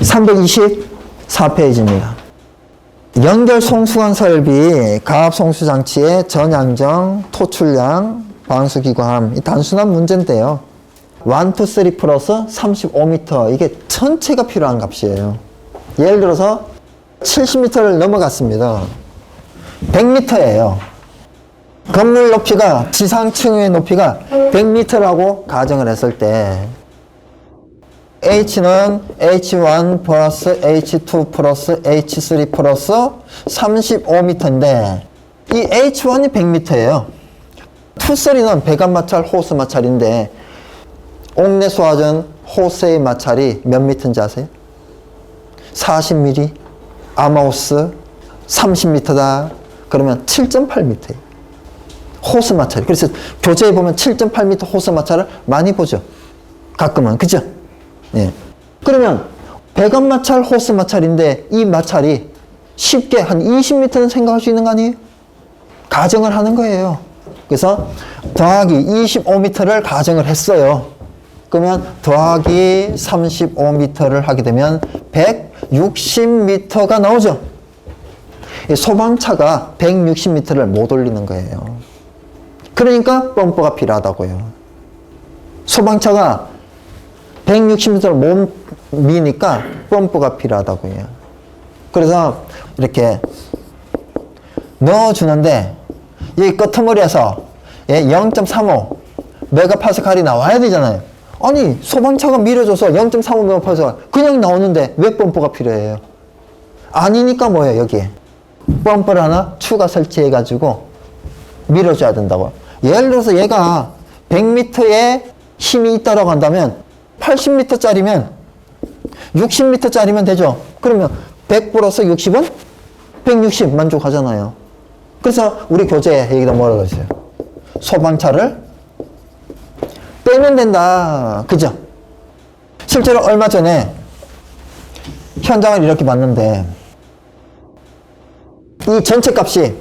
324페이지입니다. 연결 송수관 설비, 가압 송수 장치의 전양정, 토출량, 방수기관함. 이 단순한 문제인데요. 1, 2, 3 플러스 35m. 이게 전체가 필요한 값이에요. 예를 들어서 70m를 넘어갔습니다. 100m예요. 건물 높이가, 지상층의 높이가 100m라고 가정을 했을 때, H는 H1 플러스 H2 플러스 H3 플러스 35m인데 이 H1이 100m예요. 2, 3는 배관 마찰, 호스 마찰인데 옥내 소화전 호스의 마찰이 몇 미터인지 아세요? 40mm, 아마우스 30m다. 그러면 7.8m예요. 호스 마찰. 그래서 교재에 보면 7.8m 호스 마찰을 많이 보죠. 가끔은. 그죠? 예. 그러면 배관 마찰, 호스 마찰인데 이 마찰이 쉽게 한 20m는 생각할 수 있는 거 아니에요? 가정을 하는 거예요. 그래서 더하기 25m를 가정을 했어요. 그러면 더하기 35m를 하게 되면 160m가 나오죠. 이 소방차가 160m를 못 올리는 거예요. 그러니까 펌프가 필요하다고요. 소방차가 160m를 못 미니까 펌프가 필요하다고요. 그래서 이렇게 넣어주는데 이 끄트머리에서 0.35 메가파스칼이 나와야 되잖아요. 아니 소방차가 밀어줘서 0.35 메가파스칼 그냥 나오는데 왜 펌프가 필요해요? 아니니까 뭐예요 여기에 펌프를 하나 추가 설치해 가지고 밀어줘야 된다고. 예를 들어서 얘가 100m의 힘이 있다라고 한다면 80m짜리면 60m짜리면 되죠. 그러면 100 플러스 60은 160 만족하잖아요. 그래서 우리 교재에 여기다 뭐라고 했어요? 소방차를 빼면 된다. 그죠? 실제로 얼마 전에 현장을 이렇게 봤는데 이 전체 값이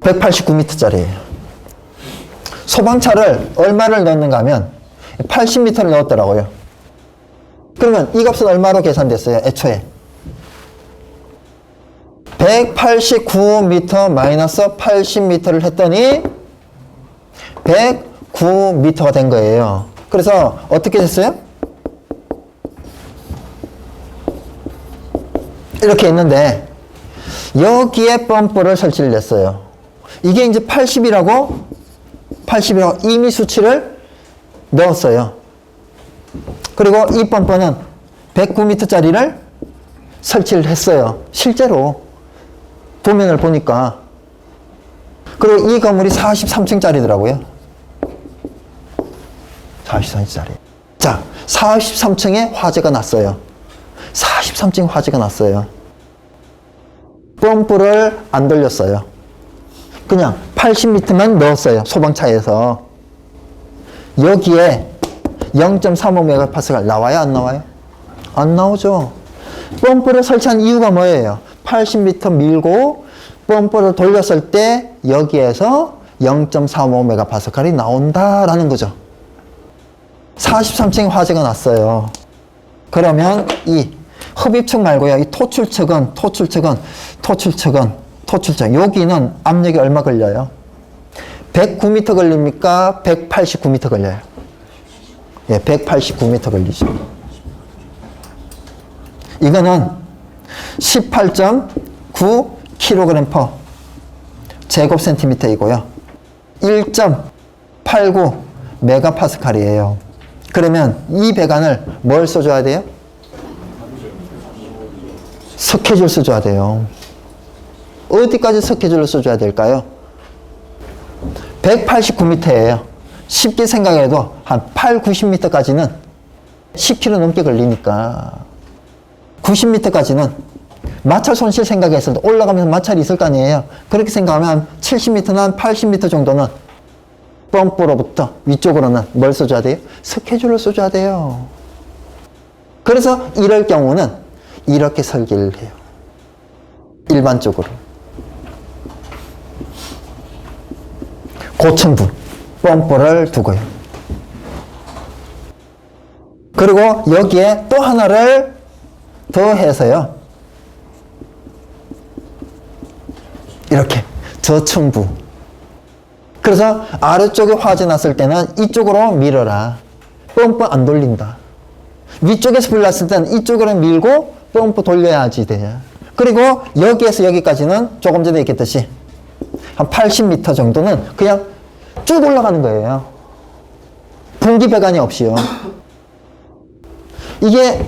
189m짜리예요. 소방차를 얼마를 넣는가 하면 80m를 넣었더라고요. 그러면 이 값은 얼마로 계산됐어요? 애초에. 189m 마이너스 80m를 했더니 109m가 된 거예요. 그래서 어떻게 됐어요? 이렇게 있는데 여기에 펌프를 설치를 했어요. 이게 이제 80이라고 80이라고 이미 수치를 넣었어요. 그리고 이 펌프는 109m짜리를 설치를 했어요. 실제로 도면을 보니까. 그리고 이 건물이 43층짜리더라고요. 43층짜리. 자, 43층에 화재가 났어요. 43층 화재가 났어요. 펌프를 안 돌렸어요. 그냥 80m만 넣었어요. 소방차에서. 여기에 0.35메가파스칼 나와요? 안 나와요? 안 나오죠. 펌프를 설치한 이유가 뭐예요? 80m 밀고 펌프를 돌렸을 때 여기에서 0.35메가파스칼이 나온다라는 거죠. 43층 화재가 났어요. 그러면 이 흡입측 말고요. 이 토출측은 토출측은 토출측은 토출측 여기는 압력이 얼마 걸려요? 109m 걸립니까? 189m 걸려요. 예, 189m 걸리죠. 이거는 18.9kg per 제곱 센티미터이고요. 1.89 메가파스칼이에요. 그러면 이 배관을 뭘 써줘야 돼요? 스케줄 써줘야 돼요. 어디까지 스케줄을 써줘야 될까요? 189m예요. 쉽게 생각해도 한 8, 90m까지는 10km 넘게 걸리니까 90m까지는 마찰 손실 생각했을 때 올라가면서 마찰이 있을 거 아니에요. 그렇게 생각하면 70m나 80m 정도는 펌프로부터 위쪽으로는 뭘 써줘야 돼요? 스케줄을 써줘야 돼요. 그래서 이럴 경우는 이렇게 설계를 해요. 일반적으로. 고층부 펌프를 두고요. 그리고 여기에 또 하나를 더해서요. 이렇게 저층부. 그래서 아래쪽에 화재 났을 때는 이쪽으로 밀어라. 펌프 안 돌린다. 위쪽에서 불 났을 때는 이쪽으로 밀고 펌프 돌려야지 돼. 그리고 여기에서 여기까지는 조금 전에 얘기했듯이 한 80m 정도는 그냥 쭉 올라가는 거예요. 분기 배관이 없이요. 이게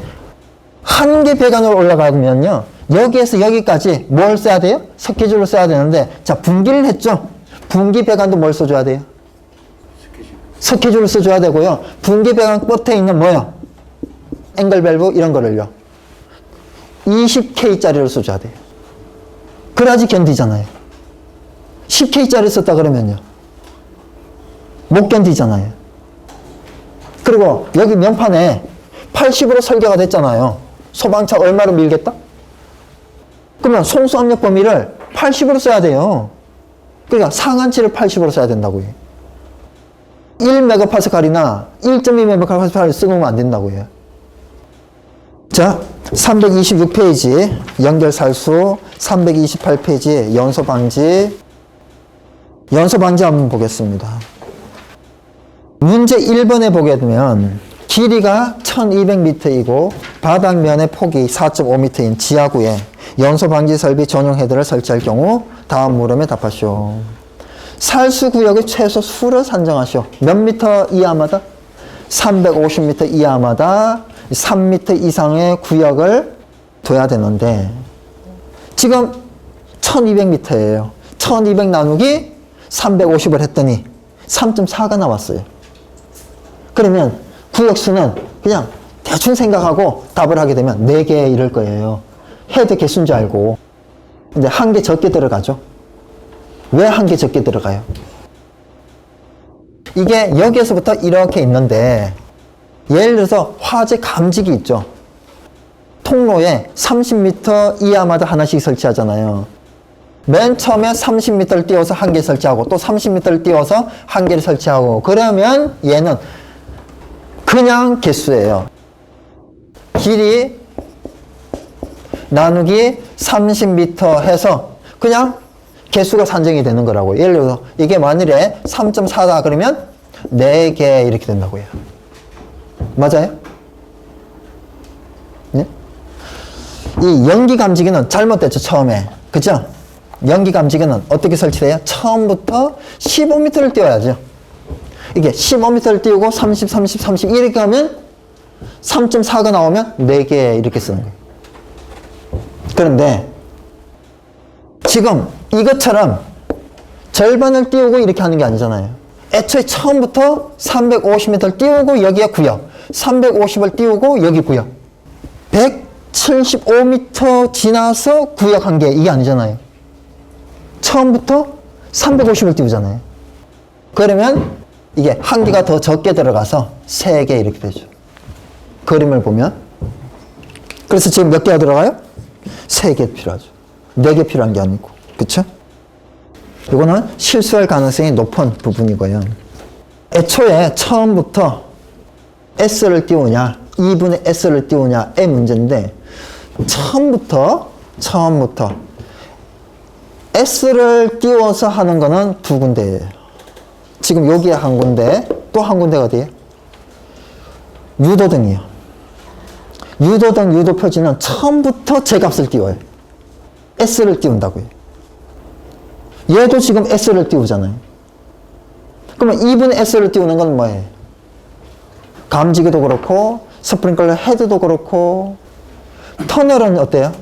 한 개 배관으로 올라가면요. 여기에서 여기까지 뭘 써야 돼요? 석회줄을 써야 되는데, 자, 분기를 했죠? 분기 배관도 뭘 써줘야 돼요? 석회줄을 써줘야 되고요. 분기 배관 끝에 있는 뭐요? 앵글 밸브 이런 거를요. 20K짜리를 써줘야 돼요. 그래야지 견디잖아요. 10K짜리 썼다 그러면요. 못 견디잖아요. 그리고 여기 명판에 80으로 설계가 됐잖아요. 소방차 얼마로 밀겠다? 그러면 송수압력 범위를 80으로 써야 돼요. 그러니까 상한치를 80으로 써야 된다고요. 1메가파스칼이나 1.2메가파스칼을 쓰면 안 된다고요. 자, 326페이지 연결 살수 328페이지 연소 방지 연소방지 한번 보겠습니다. 문제 1번에 보게 되면 길이가 1200m이고 바닥면의 폭이 4.5m인 지하구에 연소 방지 설비 전용 헤드를 설치할 경우 다음 물음에 답하시오. 살수 구역의 최소 수를 산정하시오. 몇 미터 이하마다? 350m 이하마다 3m 이상의 구역을 둬야 되는데 지금 1200m예요. 1200 나누기 350을 했더니 3.4가 나왔어요. 그러면 구역수는 그냥 대충 생각하고 답을 하게 되면 4개 이럴 거예요. 헤드 개수인 줄 알고. 근데 한 개 적게 들어가죠. 왜 한 개 적게 들어가요? 이게 여기에서부터 이렇게 있는데 예를 들어서 화재 감지기 있죠. 통로에 30m 이하마다 하나씩 설치하잖아요. 맨 처음에 30m를 띄워서 한 개 설치하고 또 30m를 띄워서 한 개를 설치하고 그러면 얘는 그냥 개수예요. 길이 나누기 30m 해서 그냥 개수가 산정이 되는 거라고요. 예를 들어서 이게 만일에 3.4다 그러면 4개 이렇게 된다고요. 맞아요? 네? 이 연기 감지기는 잘못됐죠, 처음에. 그죠? 연기 감지기는 어떻게 설치돼요? 처음부터 15m를 띄워야죠. 이게 15m를 띄우고 30, 30, 30 이렇게 하면 3.4가 나오면 4개 이렇게 쓰는 거예요. 그런데 지금 이것처럼 절반을 띄우고 이렇게 하는 게 아니잖아요. 애초에 처음부터 350m를 띄우고 여기에 구역, 350을 띄우고 여기 구역, 175m 지나서 구역 한 개, 이게 아니잖아요. 처음부터 350을 띄우잖아요. 그러면 이게 한 개가 더 적게 들어가서 세 개 이렇게 되죠. 그림을 보면. 그래서 지금 몇 개가 들어가요? 세 개 필요하죠. 네 개 필요한 게 아니고. 그쵸? 이거는 실수할 가능성이 높은 부분이고요. 애초에 처음부터 S를 띄우냐, 2분의 S를 띄우냐의 문제인데, 처음부터, 처음부터 S를 띄워서 하는 거는 두 군데예요. 지금 여기에 한 군데, 또 한 군데가 어디에요? 유도등이요. 유도등 유도 표지는 처음부터 제 값을 띄워요. S를 띄운다고요. 얘도 지금 S를 띄우잖아요. 그러면 2분의 S를 띄우는 건 뭐예요? 감지기도 그렇고, 스프링클러 헤드도 그렇고, 터널은 어때요?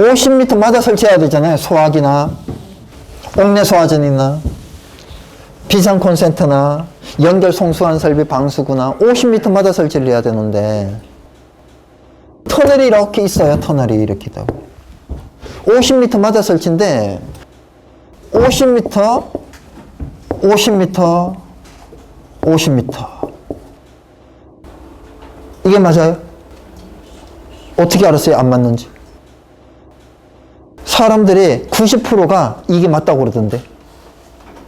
50m마다 설치해야 되잖아요. 소화기나, 옥내 소화전이나, 비상 콘센트나, 연결 송수환 설비 방수구나, 50m마다 설치를 해야 되는데, 터널이 이렇게 있어요. 터널이 이렇게 있다고. 50m마다 설치인데 50m, 50m, 50m. 이게 맞아요? 어떻게 알았어요? 안 맞는지. 사람들이 90%가 이게 맞다고 그러던데.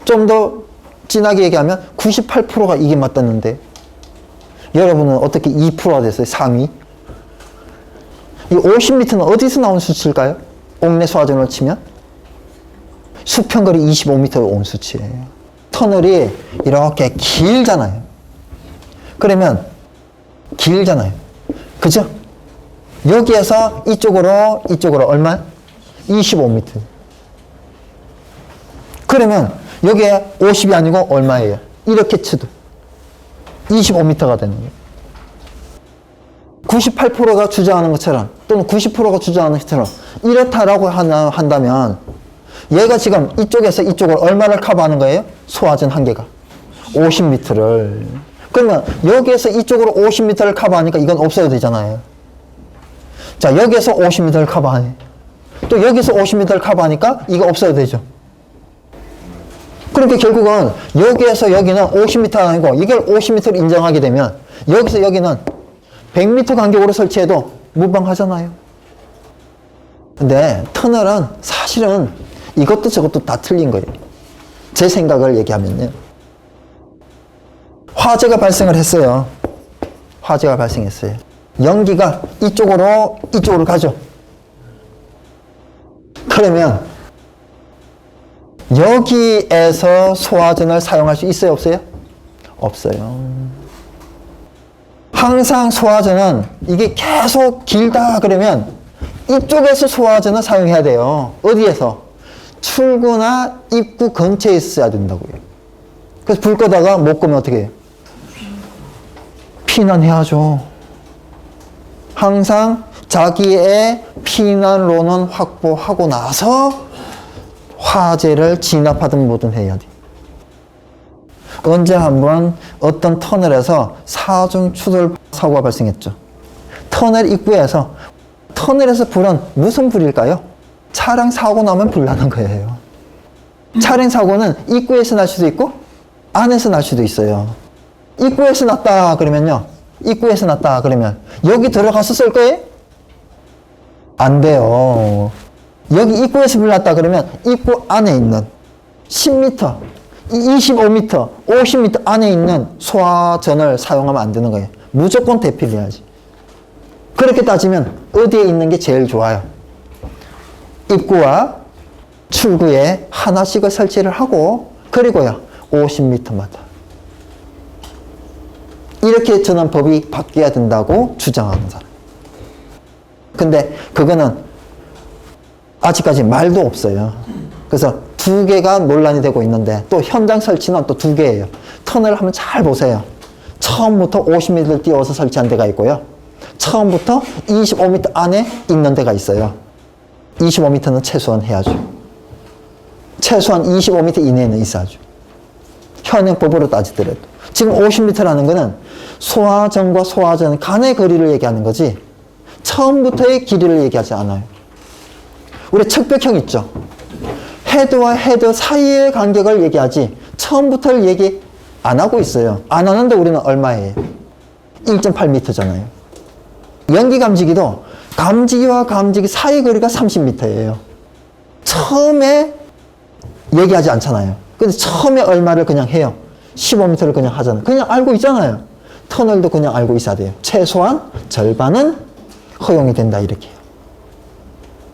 좀 더 진하게 얘기하면 98%가 이게 맞다는데. 여러분은 어떻게 2%가 됐어요? 상위? 이 50m는 어디서 나온 수치일까요? 옥내 소화전을 치면? 수평거리 25m 온 수치예요. 터널이 이렇게 길잖아요. 그러면 길잖아요. 그죠? 여기에서 이쪽으로 이쪽으로 얼마? 25m. 그러면 여기에 50이 아니고 얼마예요? 이렇게 쳐도 25m가 되는 거예요. 98%가 주장하는 것처럼 또는 90%가 주장하는 것처럼 이렇다라고 한다면 얘가 지금 이쪽에서 이쪽을 얼마를 커버하는 거예요? 소화전 한 개가 50m를 그러면 여기에서 이쪽으로 50m를 커버하니까 이건 없어야 되잖아요. 자 여기에서 50m를 커버하네. 또 여기서 50m를 커버하니까 이거 없어야 되죠. 그러니까 결국은 여기에서 여기는 50m 아니고 이걸 50m를 인정하게 되면 여기서 여기는 100m 간격으로 설치해도 무방하잖아요. 근데 터널은 사실은 이것도 저것도 다 틀린 거예요. 제 생각을 얘기하면요. 화재가 발생을 했어요. 화재가 발생했어요. 연기가 이쪽으로 이쪽으로 가죠. 그러면 여기에서 소화전을 사용할 수 있어요, 없어요? 없어요. 항상 소화전은 이게 계속 길다 그러면 이쪽에서 소화전을 사용해야 돼요. 어디에서? 출구나 입구 근처에 있어야 된다고요. 그래서 불 끄다가 못 끄면 어떻게 해요? 피난해야죠. 항상 자기의 피난로는 확보하고 나서 화재를 진압하든 뭐든 해야 돼. 언제 한번 어떤 터널에서 사중 추돌 사고가 발생했죠. 터널 입구에서 터널에서 불은 무슨 불일까요? 차량 사고 나면 불 나는 거예요. 차량 사고는 입구에서 날 수도 있고 안에서 날 수도 있어요. 입구에서 났다 그러면요. 입구에서 났다 그러면 여기 들어가서 쓸 거예요? 안 돼요. 여기 입구에서 불 났다 그러면 입구 안에 있는 10m, 25m, 50m 안에 있는 소화전을 사용하면 안 되는 거예요. 무조건 대피를 해야지. 그렇게 따지면 어디에 있는 게 제일 좋아요? 입구와 출구에 하나씩을 설치를 하고 그리고요 50m마다 이렇게 저는 법이 바뀌어야 된다고 주장하는 사람. 근데 그거는 아직까지 말도 없어요. 그래서 두 개가 논란이 되고 있는데 또 현장 설치는 또 두 개예요. 터널을 한번 잘 보세요. 처음부터 50m 띄워서 설치한 데가 있고요. 처음부터 25m 안에 있는 데가 있어요. 25m는 최소한 해야죠. 최소한 25m 이내에는 있어야죠. 현행법으로 따지더라도. 지금 50m라는 거는 소화전과 소화전 간의 거리를 얘기하는 거지 처음부터의 길이를 얘기하지 않아요. 우리 척벽형 있죠? 헤드와 헤드 사이의 간격을 얘기하지 처음부터를 얘기 안 하고 있어요. 안 하는데 우리는 얼마예요? 1.8m잖아요. 연기 감지기도 감지기와 감지기 사이 거리가 30m예요. 처음에 얘기하지 않잖아요. 근데 처음에 얼마를 그냥 해요. 15m를 그냥 하잖아요. 그냥 알고 있잖아요. 터널도 그냥 알고 있어야 돼요. 최소한 절반은 허용이 된다 이렇게.